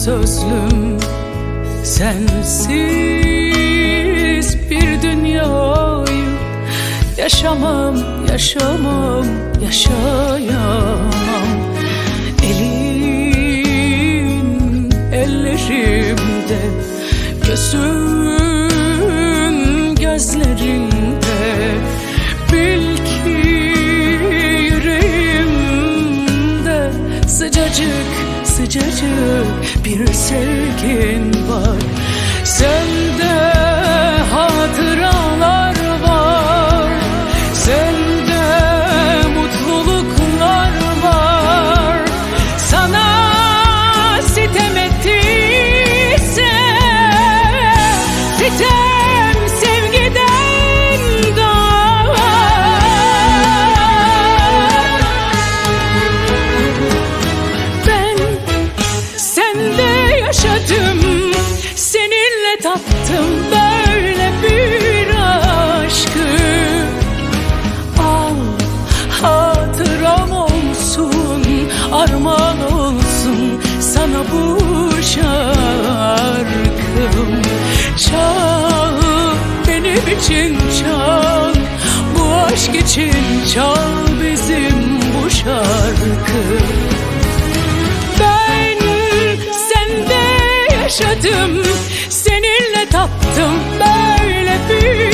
Sensiz bir dünyayı Yaşamam, yaşamam, yaşayamam. Elin ellerimde Gözün gözlerinde. Bil ki yüreğimde Sıcacık sıcacık bir sevgin var. Sende tattım böyle bir aşkı. Al hatıram olsun Armağan olsun sana bu şarkım. Çal benim için çal Bu aşk için çal bizim bu şarkı yaşadım. Seninle tattım böyle bir